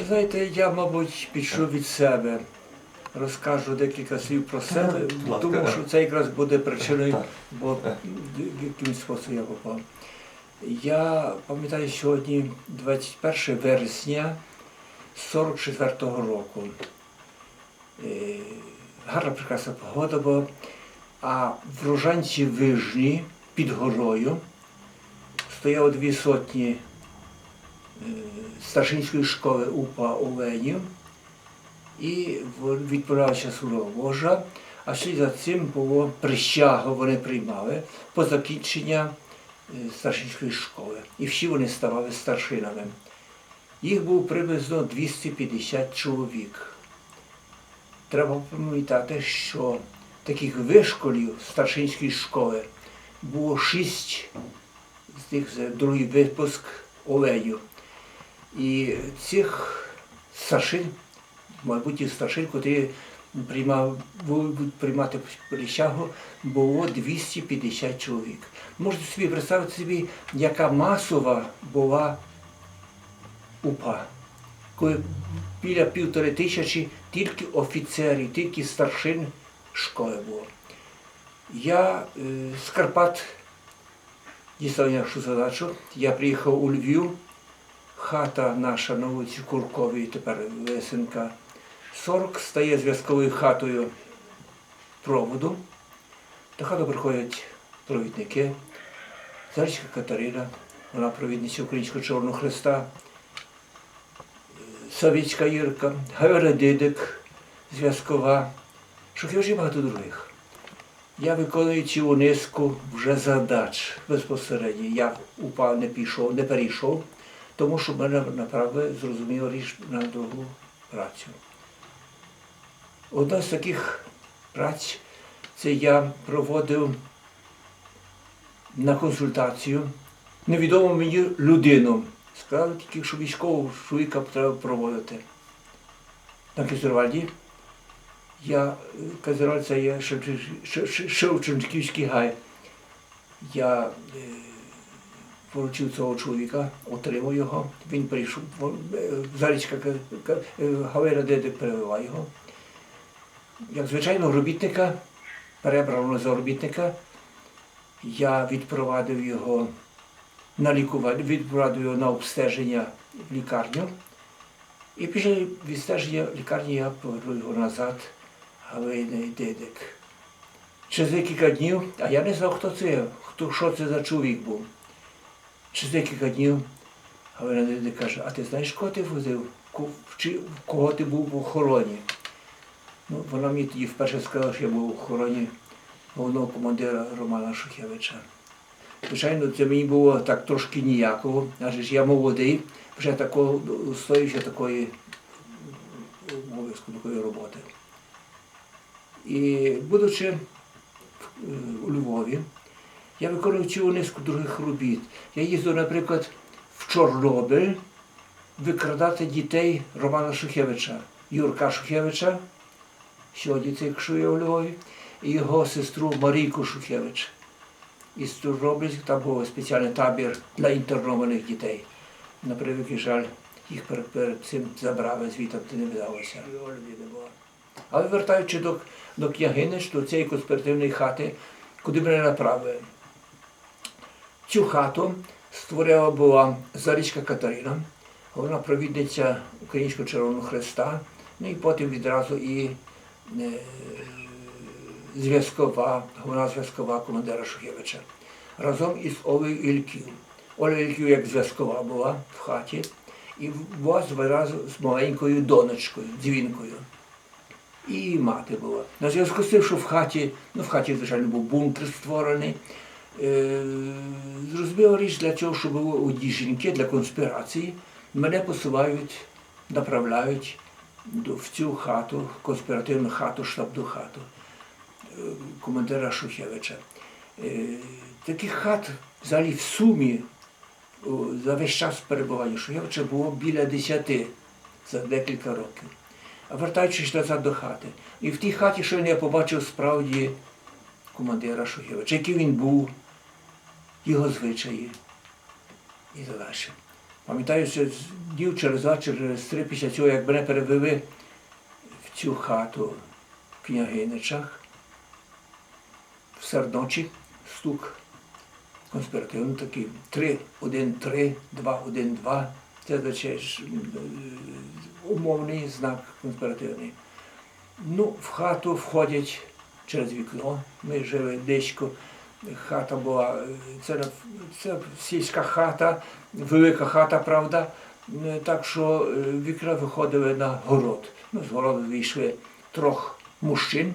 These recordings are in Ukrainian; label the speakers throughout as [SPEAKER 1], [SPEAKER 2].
[SPEAKER 1] Ви знаєте, я, мабуть, пішов від себе. Розкажу декілька слів про себе, тому що це якраз буде причиною, бо яким способом я попав. Я пам'ятаю сьогодні 21 вересня 44-го року. Е, Гарна прекрасна погода була, а в Рожанці Вижні під горою стояло дві сотні старшинської школи УПА Оленів і в- відправлялася сурова а ще за цим було прищагу вони приймали по закінчення е, старшинської школи. І всі вони ставали старшинами. Їх було приблизно 250 чоловік. Треба пам'ятати, що таких вишколів старшинської школи було шість з це другий випуск оленів. І цих старшин, мабуть, старшин, котрі приймав, будуть приймати присягу, було 250 чоловік. Можете собі представити собі, яка масова була УПА. Коли біля півтори тисячі тільки офіцерів, тільки старшин школи було. Я е, з Карпат дістав нашу задачу. Я приїхав у Львів, хата наша на вулиці Курковій, тепер Лисенка 40, стає зв'язковою хатою проводу. До хати приходять провідники. Зарічка Катерина, вона провідниця Українського Чорного Христа, Савічка Ірка, Гавера Дидик, зв'язкова, Шухевич і багато других. Я виконую цілу низку вже задач безпосередньо. Я упав, не пішов, не перейшов, тому що мене направили, зрозуміло, річ на другу працю. Одна з таких праць це я проводив на консультацію невідому мені людину. Сказали тільки, що військового чоловіка треба проводити. На Кізервальді. Я Казераль це є Шевчен- Ше- Ше- Шевченківський гай. Я е, поручив цього чоловіка, отримав його. Він прийшов, е, Зарічка Гавера Дедик перевела його. Як звичайного робітника, перебраного за робітника, я відпровадив його на лікування, відпровадив його на обстеження в лікарню. І після відстеження лікарні я повернув його назад, Галина і Через декілька днів, а я не знав, хто це, хто, що це за чоловік був. Через декілька днів Галина каже, а ти знаєш, кого ти возив? Кого ти був в охороні? Ну, вона мені тоді вперше сказала, що я був в охороні головного командира Романа Шухевича. Звичайно, це мені було так трошки ніяково, адже ж я молодий, вже такого стоїть такої обов'язку такої роботи. І будучи е, у Львові, я виконував цілу низку других робіт. Я їздив, наприклад, в Чорнобиль викрадати дітей Романа Шухевича, Юрка Шухевича, сьогодні це якщо у Львові, і його сестру Марійку Шухевич. Із Чорнобильськ там був спеціальний табір для інтернованих дітей. На превеликий жаль, їх перед, цим забрали, звідти не вдалося. Але вертаючи до, до княгини, до цієї конспіративної хати, куди мене направили. Цю хату створила була Зарічка Катерина, вона провідниця Українського Червоного Христа, ну і потім відразу і е, зв'язкова, головна зв'язкова командира Шухевича. Разом із Олею Ільків. Оля Ільків як зв'язкова була в хаті, і була з маленькою донечкою, дзвінкою. І мати була. На зв'язку з тим, що в хаті, ну в хаті, звичайно, був бункер створений. Е, зрозуміла річ для цього, що було одні жінки для конспірації, мене посувають, направляють в цю хату, конспіративну хату, штабну хату е, командира Шухевича. Е, Таких хат взагалі в сумі за весь час перебування Шухевича було біля десяти за декілька років. А вертаючись назад до хати. І в тій хаті, що я побачив справді командира Шухевича, який він був, його звичаї і далі. Пам'ятаю, що днів через два, через три після цього, як мене перевели в цю хату в княгиничах, в серночі стук конспіративний такий 3, 1, 3, 2, 1, 2. Це ж, е, умовний знак конспіративний. Ну, в хату входять через вікно. Ми жили дечко. Хата була, це, це сільська хата, велика хата, правда. Е, Так що е, вікна виходили на город. Ми з городу вийшли трьох мужчин.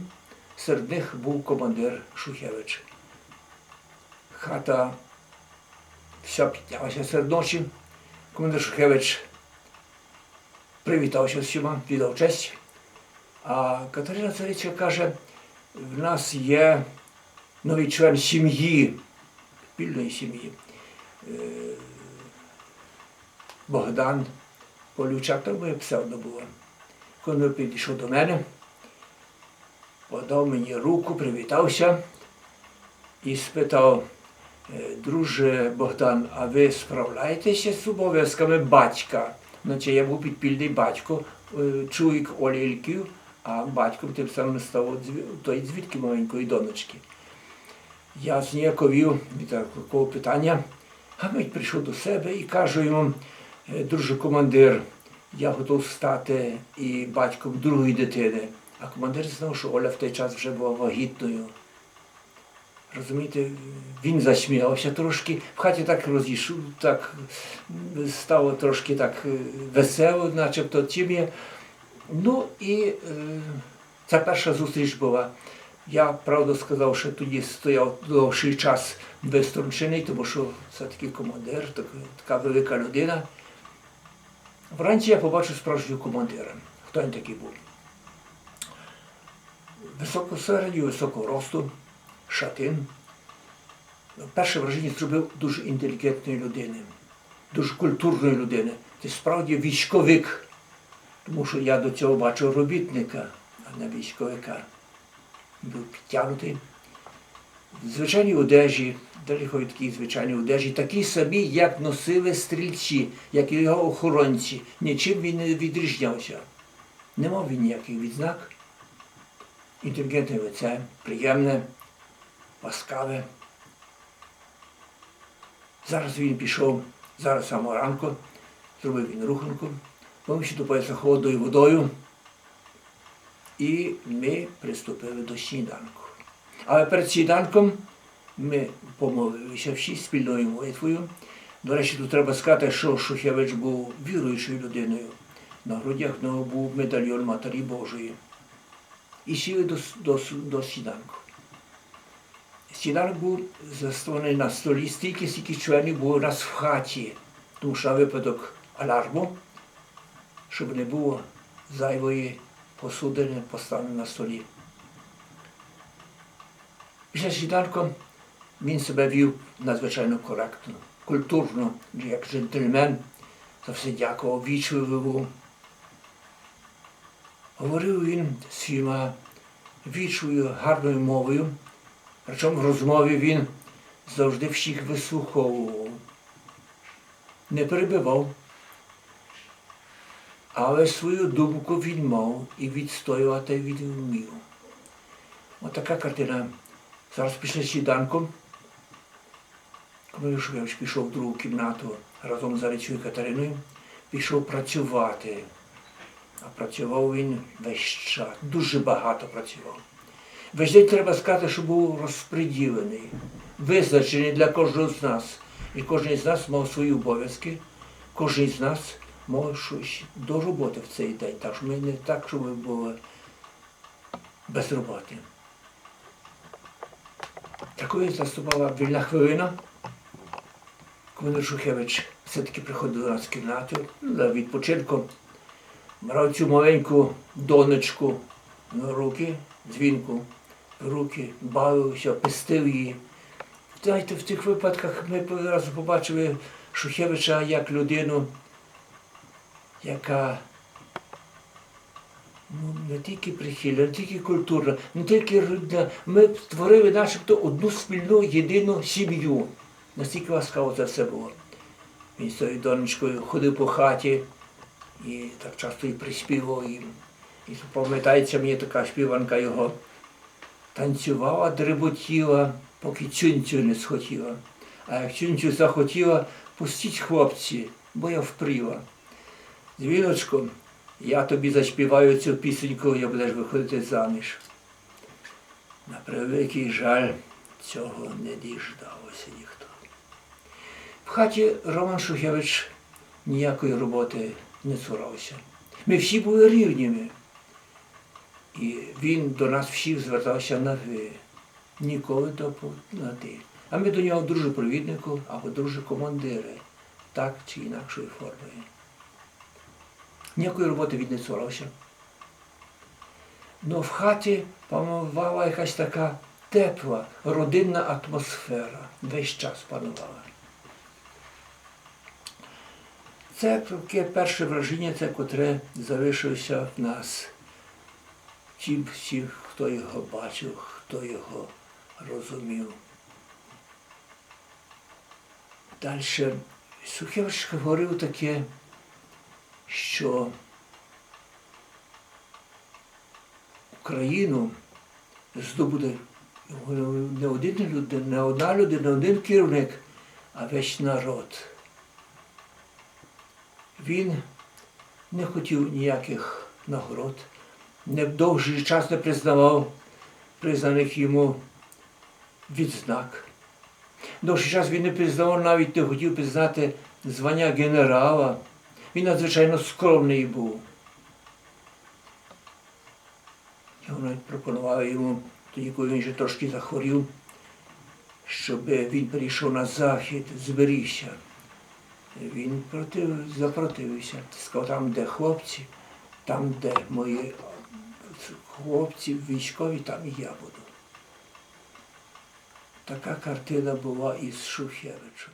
[SPEAKER 1] Серед них був командир Шухевич. Хата вся піднялася серед ночі. Командир Шухевич привітався з всіма, віддав честь. А Катерина Цариця каже, в нас є новий член сім'ї, спільної сім'ї. Е, Богдан Полючак, то моє псевдо було. Коли він підійшов до мене, подав мені руку, привітався і спитав, «Е, друже Богдан, а ви справляєтеся з обов'язками батька? Значить, я був підпільний батько, е, чоловік Олі Ільків, а батьком тим самим став той звідки маленької донечки. Я зніяковів від такого питання, а мить прийшов до себе і кажу йому, «Е, друже командир, я готов стати і батьком другої дитини. А командир знав, що Оля в той час вже була вагітною. Розумієте, він засміявся трошки, в хаті так розійшов, так стало трошки так е, весело, начебто чим є. Ну і е, ця перша зустріч була. Я правду сказав, що тоді стояв довший час безструнчений, тому що все-таки командир, так- така велика людина. Вранці я побачив справжнього командира. Хто він такий був? Високого середнього, високого росту, шатин. Перше враження зробив дуже інтелігентної людини, дуже культурної людини. Це справді військовик, тому що я до цього бачив робітника, а не військовика. Був підтягнутий. В звичайній одежі, далеко від такій звичайній одежі, такі самі, як носили стрільці, як і його охоронці. Нічим він не відрізнявся. Не мав він ніяких відзнак. Інтелігентне лице, приємне, ласкаве. Зараз він пішов, зараз самого ранку, зробив він руханку, поміщив до пояса холодною водою. І ми приступили до сніданку. Але перед сніданком ми помолилися всі спільною молитвою. До речі, тут треба сказати, що Шухевич був віруючою людиною. На грудях в нього був медальйон Матері Божої. І сіли до, до, до сніданку. Сніданок був заснований на столі стільки, скільки членів було у нас в хаті, тому що випадок аларму, щоб не було зайвої посудини поставлено на столі. Після сніданку він себе вів надзвичайно коректно, культурно, як джентльмен, за все дякував, вічливий був. Говорив він своїми вічливою, гарною мовою, причому в розмові він завжди всіх вислуховував, не перебивав, але свою думку він мав і відстоювати він вмів. Отака картина. Зараз після сніданку, коли Юшкевич пішов в другу кімнату разом з Аліцією Катериною, пішов працювати. А працював він весь час, дуже багато працював. Весь день треба сказати, що був розподілений, визначений для кожного з нас. І кожен з нас мав свої обов'язки, кожен з нас мав щось до роботи в цей день. Так що ми не так, щоб ми були без роботи. Такою наступала вільна хвилина, коли Шухевич все-таки приходив до нас в кімнату для відпочинку, брав цю маленьку донечку на руки, дзвінку в руки, бавився, пестив її. Знаєте, в цих випадках ми одразу побачили Шухевича як людину, яка ну, не тільки прихильна, не тільки культурна, не тільки рідна. Ми створили начебто одну спільну єдину сім'ю. Настільки ласкаво це все було. Він з тою донечкою ходив по хаті і так часто і приспівав їм. І пам'ятається мені така співанка його. Танцювала, дреботіла, поки цюнцю не схотіла. А як цюнцю захотіла, пустіть хлопці, бо я впріла. Дзвіночко, я тобі заспіваю цю пісеньку, як будеш виходити заміж. На превеликий жаль, цього не діждалося ніхто. В хаті Роман Шухевич ніякої роботи не цурався. Ми всі були рівніми. І він до нас всіх звертався на ви. Ніколи на ти. А ми до нього друже провіднику або друже командири, так чи інакшою формою. Ніякої роботи він не цурався. Ну в хаті панувала якась така тепла, родинна атмосфера. Весь час панувала. Це таке перше враження, це котре залишилося в нас. Ті всі, хто його бачив, хто його розумів. Далі Сухевич говорив таке, що Україну здобуде не один людина, не одна людина, не один керівник, а весь народ. Він не хотів ніяких нагород, не довгий час не признавав признаних йому відзнак. Довший час він не признавав, навіть не хотів признати звання генерала. Він надзвичайно скромний був. Його навіть пропонували йому, тоді, коли він вже трошки захворів, щоб він перейшов на захід, зберігся. Він против, запротивився. Сказав, там, де хлопці, там, де мої хлопці військові, там і я буду. Така картина була із Шухевичем.